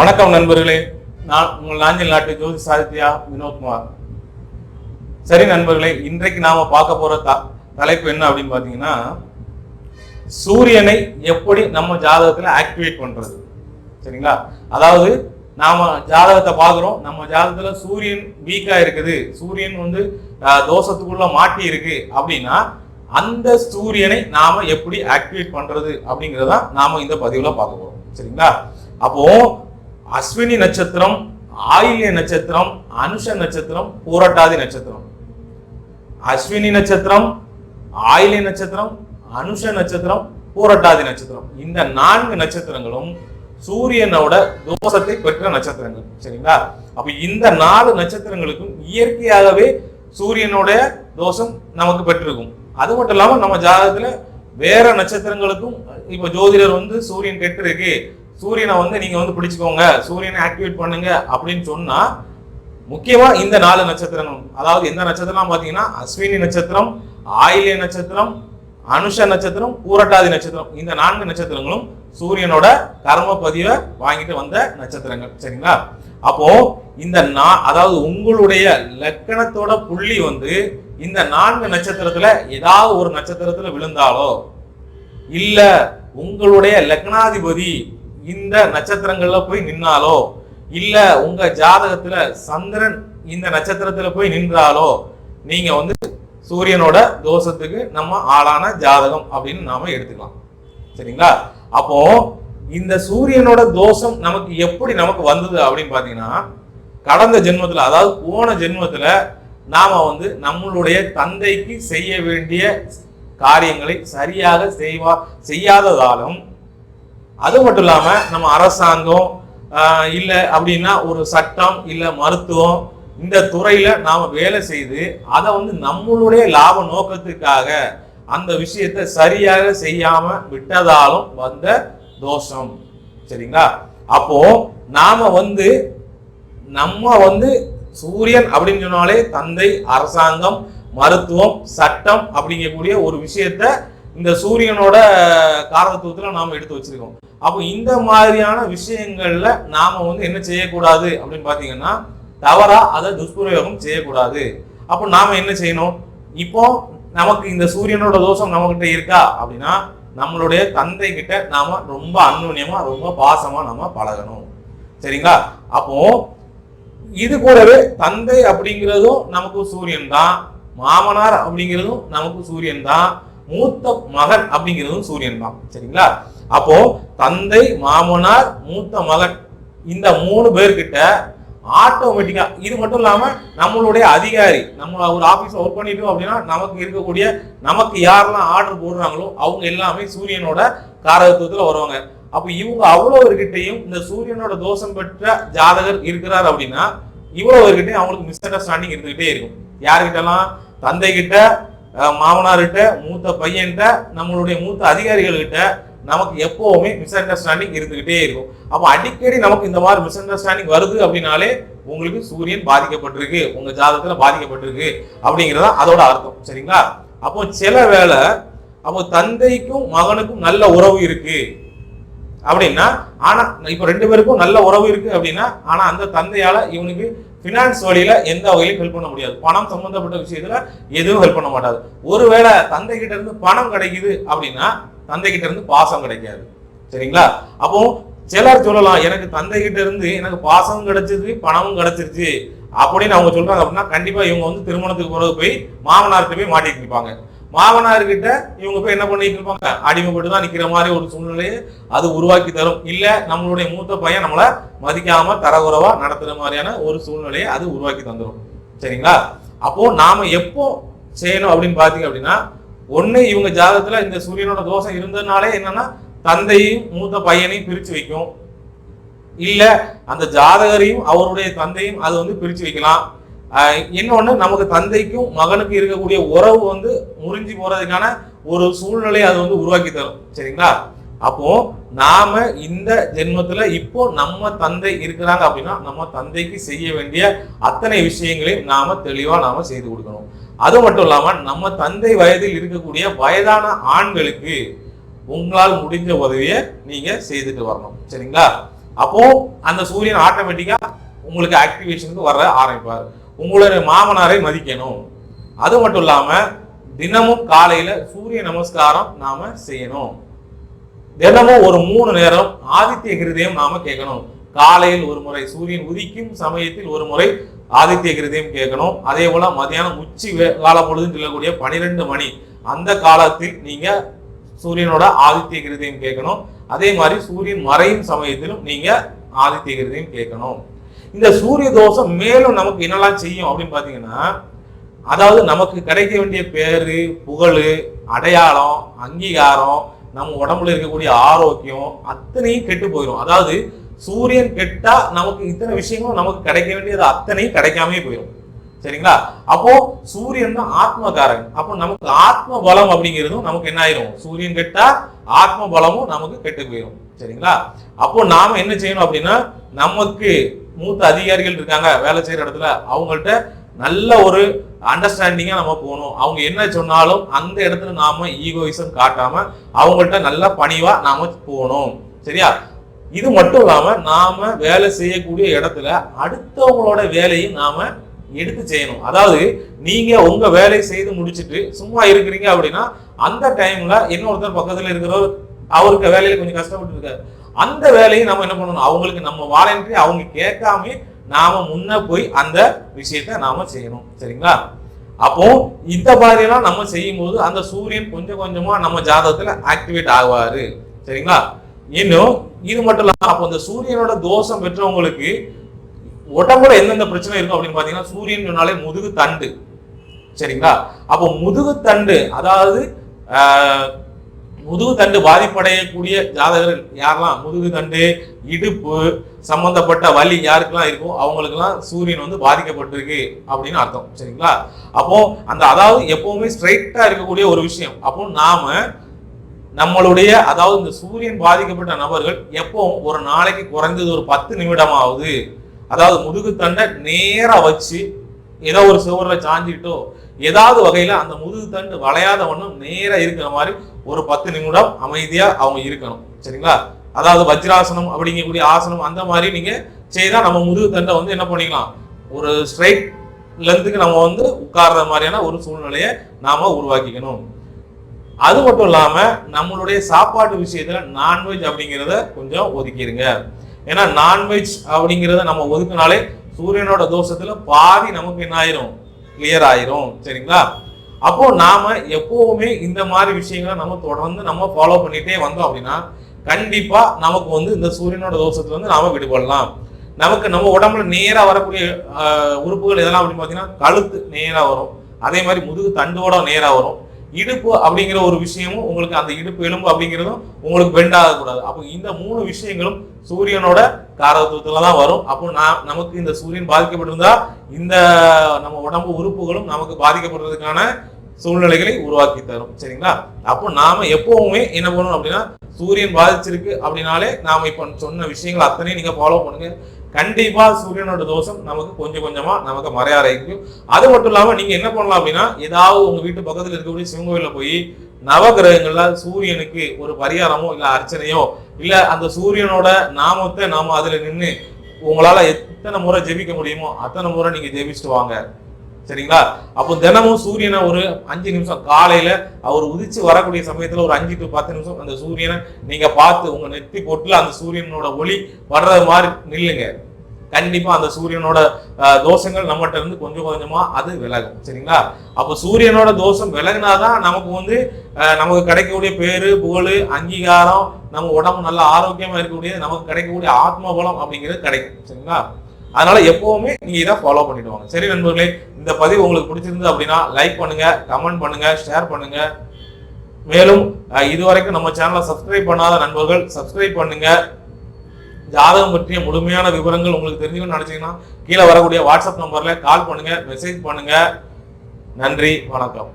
வணக்கம் நண்பர்களே. நான் உங்கள் நாஞ்சில் நாட்டு ஜோதி சாதித்யா வினோத்குமார். சரி நண்பர்களே இன்றைக்கு நாம பார்க்க போற த தலைப்பு என்ன அப்படின்னு பார்த்தீங்கன்னா சூரியனை எப்படி நம்ம ஜாதகத்தில் ஆக்டிவேட் பண்றது. சரிங்களா? அதாவது நாம ஜாதகத்தை பார்க்குறோம் நம்ம ஜாதகத்துல சூரியன் வீக்கா இருக்குது சூரியன் வந்து தோஷத்துக்குள்ள மாட்டி இருக்கு அப்படின்னா அந்த சூரியனை நாம எப்படி ஆக்டிவேட் பண்றது அப்படிங்கிறதான் நாம இந்த பதிவுல பார்க்க போறோம். சரிங்களா? அப்போ அஸ்வினி நட்சத்திரம் ஆயில்ய நட்சத்திரம் அனுஷ நட்சத்திரம் பூரட்டாதி நட்சத்திரம். அஸ்வினி நட்சத்திரம் ஆயில்ய நட்சத்திரம் அனுஷ நட்சத்திரம் பூரட்டாதி நட்சத்திரம். இந்த நான்கு நட்சத்திரங்களும் சூரியனோட தோஷத்தை பெற்ற நட்சத்திரங்கள். சரிங்களா? அப்ப இந்த நாலு நட்சத்திரங்களுக்கும் இயற்கையாகவே சூரியனுடைய தோஷம் நமக்கு பெற்றிருக்கும். அது மட்டும் இல்லாம நம்ம ஜாதகத்துல வேற நட்சத்திரங்களுக்கும் இப்ப ஜோதிடர் வந்து சூரியன் கெட்டு இருக்கு சூரியனை வந்து நீங்க வந்து பிடிச்சுக்கோங்க சூரியனை ஆக்டிவேட் பண்ணுங்க அப்படின்னு சொன்னா முக்கியமா இந்த நாலு நட்சத்திரங்களும் அதாவது எந்த நட்சத்திரம் பாத்தீங்கன்னா அஸ்வினி நட்சத்திரம் ஆயிலிய நட்சத்திரம் அனுஷ நட்சத்திரம் பூரட்டாதி நட்சத்திரம் இந்த நான்கு நட்சத்திரங்களும் சூரியனோட கர்ம பதிவை வாங்கிட்டு வந்த நட்சத்திரங்கள் சரிங்களா? அப்போ இந்த நா அதாவது உங்களுடைய லக்கணத்தோட புள்ளி வந்து இந்த நான்கு நட்சத்திரத்துல ஏதாவது ஒரு நட்சத்திரத்துல விழுந்தாலோ இல்ல உங்களுடைய லக்னாதிபதி இந்த நட்சத்திரங்கள்ல போய் நின்னாலோ இல்ல உங்க ஜாதகத்துல சந்திரன் இந்த நட்சத்திரத்துல போய் நின்றாலோ நீங்க வந்து சூரியனோட தோஷத்துக்கு நம்ம ஆளான ஜாதகம் அப்படின்னு நாம எடுத்துக்கலாம். சரிங்களா? அப்போ இந்த சூரியனோட தோஷம் நமக்கு எப்படி நமக்கு வந்தது அப்படின்னு பாத்தீங்கன்னா கடந்த ஜென்மத்துல அதாவது போன ஜென்மத்துல நாம வந்து நம்மளுடைய தந்தைக்கு செய்ய வேண்டிய காரியங்களை சரியாக செய்வா செய்யாததாலும் அது மட்டும் இல்லாமல் நம்ம அரசாங்கம் இல்லை அப்படின்னா ஒரு சட்டம் இல்லை மருத்துவம் இந்த துறையில் நாம் வேலை செய்து அதை வந்து நம்மளுடைய லாப நோக்கத்துக்காக அந்த விஷயத்தை சரியாக செய்யாமல் விட்டதாலும் வந்த தோஷம். சரிங்களா? அப்போ நாம வந்து நம்ம வந்து சூரியன் அப்படின்னு சொன்னாலே தந்தை அரசாங்கம் மருத்துவம் சட்டம் அப்படிங்கக்கூடிய ஒரு விஷயத்த இந்த சூரியனோட காரத்துவத்தில் நாம் எடுத்து வச்சிருக்கோம். அப்போ இந்த மாதிரியான விஷயங்கள்ல நாம வந்து என்ன செய்யக்கூடாது அப்படின்னு பாத்தீங்கன்னா தவறா அதை துஷ்பிரயோகம் செய்யக்கூடாது. அப்போ நாம என்ன செய்யணும்? இப்போ நமக்கு இந்த சூரியனோட தோஷம் நம்மகிட்ட இருக்கா அப்படின்னா நம்மளுடைய தந்தை கிட்ட நாம ரொம்ப அந்யோன்யமா ரொம்ப பாசமா நம்ம பழகணும். சரிங்களா? அப்போ இது கூடவே தந்தை அப்படிங்கிறதும் நமக்கு சூரியன் தான் மாமனார் அப்படிங்கிறதும் நமக்கு சூரியன் தான் மூத்த மகன் அப்படிங்கிறதும் சூரியன் தான். சரிங்களா? அப்போ தந்தை மாமனார் மூத்த மகன் இந்த மூணு பேர்கிட்ட ஆட்டோமேட்டிக்கா இது மட்டும் இல்லாம நம்மளுடைய அதிகாரி நம்ம ஒரு ஆபீஸ் ஒர்க் பண்ணிட்டோம் அப்படின்னா நமக்கு இருக்கக்கூடிய நமக்கு யாரெல்லாம் ஆர்டர் போடுறாங்களோ அவங்க எல்லாமே சூரியனோட காரகத்துவத்துல வருவாங்க. அப்ப இவங்க அவ்வளவுகிட்டையும் இந்த சூரியனோட தோஷம் பெற்ற ஜாதகர் இருக்கிறார் அப்படின்னா இவ்வளோவர்கிட்டையும் அவங்களுக்கு மிஸ் அண்டர்ஸ்டாண்டிங் இருந்துகிட்டே இருக்கும். யாருக்கிட்டலாம் தந்தை கிட்ட மாமனார்கிட்ட மூத்த பையன்கிட்ட நம்மளுடைய மூத்த அதிகாரிகள்கிட்ட நமக்கு எப்போவுமே மிஸ் அண்டர்ஸ்டாண்டிங் இருந்துகிட்டே இருக்கும். அப்ப அடிக்கடி நமக்கு இந்த மாதிரி மிஸ் அண்டர்ஸ்டாண்டிங் வருது அப்படின்னாலே உங்களுக்கு சூரியன் பாதிக்கப்பட்டிருக்கு உங்க ஜாதகத்துல பாதிக்கப்பட்டிருக்கு அப்படிங்கறத அதோட அர்த்தம். சரிங்களா? அப்போ சில வேளை அப்போ தந்தைக்கும் மகனுக்கும் நல்ல உறவு இருக்கு அப்படின்னா ஆனா இப்ப ரெண்டு பேருக்கும் நல்ல உறவு இருக்கு அப்படின்னா ஆனா அந்த தந்தையால இவனுக்கு ஃபினான்ஸ் வழியில எந்த வகையிலும் ஹெல்ப் பண்ண முடியாது. பணம் சம்பந்தப்பட்ட விஷயத்துல எதுவும் ஹெல்ப் பண்ண மாட்டாது ஒருவேளை தந்தை கிட்ட இருந்து பணம் கிடைக்குது அப்படின்னா தந்தை கிட்ட இருந்து பாசம் கிடைக்காது. சரிங்களா? அப்போ சிலர் சொல்லலாம் எனக்கு தந்தை கிட்ட இருந்து எனக்கு பாசமும் கிடைச்சிருச்சு பணமும் கிடைச்சிருச்சு. அப்படின்னு அவங்க சொல்றாங்க அப்படின்னா கண்டிப்பா இவங்க வந்து திருமணத்துக்கு பிறகு போய் மாமனார்கிட்ட போய் மாட்டிட்டு இருப்பாங்க. மாமனார்கிட்ட இவங்க போய் என்ன பண்ணிட்டு இருப்பாங்க? அடிமைப்பட்டு தான் நிக்கிற மாதிரி ஒரு சூழ்நிலையை அது உருவாக்கி தரும். இல்ல நம்மளுடைய மூத்த பையன் நம்மள மதிக்காம தரகுறவா நடத்துற மாதிரியான ஒரு சூழ்நிலையை அது உருவாக்கி தந்துடும் சரிங்களா? அப்போ நாம எப்போ செய்யணும் அப்படின்னு பாத்தீங்க அப்படின்னா ஒன்று இவங்க ஜாதகத்தில் இந்த சூரியனோட தோஷம் இருந்ததுனாலே என்னன்னா தந்தையும் மூத்த பையனையும் பிரித்து வைக்கும். இல்லை அந்த ஜாதகரையும் அவருடைய தந்தையும் அது வந்து பிரித்து வைக்கலாம். இன்னொன்று நமக்கு தந்தைக்கும் மகனுக்கும் இருக்கக்கூடிய உறவு வந்து முறிஞ்சு போறதுக்கான ஒரு சூழ்நிலையை அது வந்து உருவாக்கி தரும். சரிங்களா? அப்போ நாம இந்த ஜென்மத்துல இப்போ நம்ம தந்தை இருக்கிறாங்க அப்படின்னா நம்ம தந்தைக்கு செய்ய வேண்டிய அத்தனை விஷயங்களையும் நாம தெளிவா நாம செய்து கொடுக்கணும். அது மட்டும் இல்லாம நம்ம தந்தை வயதில் இருக்கக்கூடிய வயதான ஆண்களுக்கு உங்களால் முடிஞ்ச உதவியை நீங்க செய்துட்டு வரணும். சரிங்களா? அப்போ அந்த சூரியன் ஆட்டோமேட்டிக்கா உங்களுக்கு ஆக்டிவேஷனுக்கு வர ஆரம்பிப்பார். உங்களுடைய மாமனாரை மதிக்கணும். அது மட்டும் இல்லாம தினமும் காலையில சூரிய நமஸ்காரம் நாம செய்யணும். தினமும் ஒரு மூணு நேரம் ஆதித்ய கிருதயம் நாம கேட்கணும். காலையில் ஒரு முறை சூரியன் உதிக்கும் சமயத்தில் ஒரு முறை ஆதித்ய கிருதியும் கேட்கணும். அதே போல மதியானம் உச்சி வே- கால பொழுதுன்னு சொல்லக்கூடிய பனிரெண்டு மணி. அந்த காலத்தில் நீங்க சூரியனோட ஆதித்ய கிருதியும் கேட்கணும். அதே மாதிரி சூரியன் மறையும் சமயத்திலும் நீங்க ஆதித்ய கிருதியும் கேட்கணும். இந்த சூரிய தோஷம் மேலும் நமக்கு என்னெல்லாம் செய்யும் அப்படின்னு பாத்தீங்கன்னா அதாவது நமக்கு கிடைக்க வேண்டிய பேரு புகழ் அடையாளம் அங்கீகாரம் நம்ம உடம்புல இருக்கக்கூடிய ஆரோக்கியம் அத்தனையும் கெட்டு போயிடும் அதாவது சூரியன் கெட்டா நமக்கு இத்தனை விஷயங்களும் நமக்கு கிடைக்க வேண்டியது அத்தனையும் கிடைக்காமே போயிடும் சரிங்களா? அப்போ சூரியன் தான் ஆத்மகாரகன். அப்போ நமக்கு ஆத்ம பலம் அப்படிங்கிறதும் நமக்கு என்ன ஆயிரும்? சூரியன் கெட்டா ஆத்ம பலமும் நமக்கு கெட்டு போயிடும் சரிங்களா? அப்போ நாம என்ன செய்யணும் அப்படின்னா நமக்கு மூத்த அதிகாரிகள் இருக்காங்க வேலை செய்யற இடத்துல அவங்கள்ட்ட நல்ல ஒரு அண்டர்ஸ்டாண்டிங்கா நம்ம போகணும். அவங்க என்ன சொன்னாலும் அந்த இடத்துல நாம ஈகோயிசம் காட்டாம அவங்கள்ட்ட நல்ல பணிவா நாம போகணும். சரியா? இது மட்டும் இல்லாமல் நாம் வேலை செய்யக்கூடிய இடத்துல அடுத்தவங்களோட வேலையும் நாம் எடுத்து செய்யணும். அதாவது நீங்கள் உங்கள் வேலையை செய்து முடிச்சுட்டு சும்மா இருக்கிறீங்க அப்படின்னா அந்த டைமில் இன்னொருத்தர் பக்கத்தில் இருக்கிறவர் அவருக்கு வேலையில கொஞ்சம் கஷ்டப்பட்டு இருக்காரு. அந்த வேலையை நம்ம என்ன பண்ணணும்? அவங்களுக்கு நம்ம வாலண்டரி அவங்க கேட்காம நாம முன்ன போய் அந்த விஷயத்த நாம செய்யணும். சரிங்களா? அப்போ இந்த மாதிரி எல்லாம் நம்ம செய்யும்போது அந்த சூரியன் கொஞ்சம் கொஞ்சமா நம்ம ஜாதகத்துல ஆக்டிவேட் ஆகுவாரு. சரிங்களா? இன்னும் இது மட்டும் இல்லாம அப்போ இந்த சூரியனோட தோஷம் பெற்றவங்களுக்கு உடம்புல எந்தெந்த பிரச்சனை இருக்கும் அப்படின்னு பாத்தீங்கன்னா சூரியன் சொன்னாலே முதுகு தண்டு. சரிங்களா? அப்போ முதுகு தண்டு அதாவது முதுகு தண்டு பாதிப்படையக்கூடிய ஜாதகர்கள் யாரெல்லாம்? முதுகு தண்டு இடுப்பு சம்பந்தப்பட்ட வலி யாருக்கெல்லாம் இருக்கோ அவங்களுக்கெல்லாம் சூரியன் வந்து பாதிக்கப்பட்டிருக்கு அப்படின்னு அர்த்தம். சரிங்களா? அப்போ அந்த அதாவது எப்பவுமே ஸ்ட்ரைட்டா இருக்கக்கூடிய ஒரு விஷயம். அப்போ நாம நம்மளுடைய அதாவது இந்த சூரியன் பாதிக்கப்பட்ட நபர்கள் எப்பவும் ஒரு நாளைக்கு குறைஞ்சது ஒரு பத்து நிமிடமாவது அதாவது முதுகு தண்டை வச்சு ஏதோ ஒரு சுவரில் சாஞ்சிட்டோ ஏதாவது வகையில் அந்த முதுகு தண்டு வளையாத ஒன்றும் நேராக இருக்கிற மாதிரி ஒரு பத்து நிமிடம் அமைதியாக அவங்க இருக்கணும். சரிங்களா? அதாவது வஜ்ராசனம் அப்படிங்கக்கூடிய ஆசனம் அந்த மாதிரி நீங்கள் செய்தால் நம்ம முதுகு தண்டை வந்து என்ன பண்ணிக்கலாம்? ஒரு ஸ்ட்ரைட் லென்த்துக்கு நம்ம வந்து உட்கார்ற மாதிரியான ஒரு சூழ்நிலையை நாம் உருவாக்கிக்கணும். அது மட்டும் இல்லாம நம்மளுடைய சாப்பாட்டு விஷயத்துல நான்வெஜ் அப்படிங்கிறத கொஞ்சம் ஒதுக்கிடுங்க ஏன்னா நான்வெஜ் அப்படிங்கிறத நம்ம ஒதுக்கினாலே சூரியனோட தோஷத்துல பாதி நமக்கு என்ன ஆயிரும்? கிளியர் ஆயிரும். சரிங்களா? அப்போ நாம எப்பவுமே இந்த மாதிரி விஷயங்களை நம்ம தொடர்ந்து நம்ம ஃபாலோ பண்ணிட்டே வந்தோம் அப்படின்னா கண்டிப்பா நமக்கு வந்து இந்த சூரியனோட தோஷத்துல வந்து நாம விடுபடலாம். நமக்கு நம்ம உடம்புல நேரா வரக்கூடிய உறுப்புகள் எதெல்லாம் அப்படின்னு பாத்தீங்கன்னா கழுத்து நேரா வரும். அதே மாதிரி முதுகு தண்டோட நேரா வரும். இடுப்பு அப்படிங்கிற ஒரு விஷயமும் உங்களுக்கு அந்த இடுப்பு எலும்பு அப்படிங்கிறதும் உங்களுக்கு பெண்ட் ஆகக்கூடாது. அப்போ இந்த மூணு விஷயங்களும் சூரியனோட காரத்துவத்துல தான் வரும். அப்போ நான் நமக்கு இந்த சூரியன் பாதிக்கப்பட்டிருந்தா இந்த நம்ம உடம்பு உறுப்புகளும் நமக்கு பாதிக்கப்படுறதுக்கான சூழ்நிலைகளை உருவாக்கி தரும். சரிங்களா? அப்போ நாம எப்பவுமே என்ன பண்ணணும் அப்படின்னா சூரியன் பாதிச்சிருக்கு அப்படின்னாலே நாம இப்ப சொன்ன விஷயங்கள் அத்தனையும் நீங்க ஃபாலோ பண்ணுங்க. கண்டிப்பா சூரியனோட தோஷம் நமக்கு கொஞ்சம் கொஞ்சமா நமக்கு மறைய ஆரம்பிக்கும் அது மட்டும் இல்லாம நீங்க என்ன பண்ணலாம் அப்படின்னா ஏதாவது உங்க வீட்டு பக்கத்துல இருக்கக்கூடிய சிவன் கோயில்ல போய் நவகிரகங்கள்ல சூரியனுக்கு ஒரு பரிகாரமோ இல்ல அர்ச்சனையோ இல்ல அந்த சூரியனோட நாமத்தை நாம அதுல நின்று உங்களால எத்தனை முறை ஜெபிக்க முடியுமோ அத்தனை முறை நீங்க ஜெபிச்சுட்டு வாங்க. சரிங்களா? அப்போ தினமும் சூரியனை ஒரு அஞ்சு நிமிஷம் காலையில அவர் உதிச்சு வரக்கூடிய சமயத்துல ஒரு அஞ்சு டு பத்து நிமிஷம் அந்த சூரியனை நீங்க பார்த்து உங்க நெத்தி போட்டுல அந்த சூரியனோட ஒளி வர்றது மாதிரி நில்லுங்க. கண்டிப்பா அந்த சூரியனோட தோஷங்கள் நம்மகிட்ட இருந்து கொஞ்சம் கொஞ்சமா அது விலகும். சரிங்களா? அப்போ சூரியனோட தோஷம் விலகினாதான் நமக்கு வந்து நமக்கு கிடைக்கக்கூடிய பேரு புகழ் அங்கீகாரம் நம்ம உடம்பு நல்ல ஆரோக்கியமா இருக்கக்கூடிய நமக்கு கிடைக்கக்கூடிய ஆத்ம பலம் அப்படிங்கிறது கிடைக்கும். சரிங்களா? அதனால எப்பவுமே நீங்க இதை ஃபாலோ பண்ணிடுவாங்க. சரி நண்பர்களே இந்த பதிவு உங்களுக்கு பிடிச்சிருந்தது அப்படின்னா லைக் பண்ணுங்க கமெண்ட் பண்ணுங்க ஷேர் பண்ணுங்க. மேலும் இதுவரைக்கும் நம்ம சேனலை சப்ஸ்கிரைப் பண்ணாத நண்பர்கள் சப்ஸ்கிரைப் பண்ணுங்க. ஜாதகம் பற்றிய முழுமையான விவரங்கள் உங்களுக்கு தெரிஞ்சுக்கணும்னு நினைச்சீங்கன்னா கீழே வரக்கூடிய வாட்ஸ்அப் நம்பர்ல கால் பண்ணுங்க மெசேஜ் பண்ணுங்க. நன்றி வணக்கம்.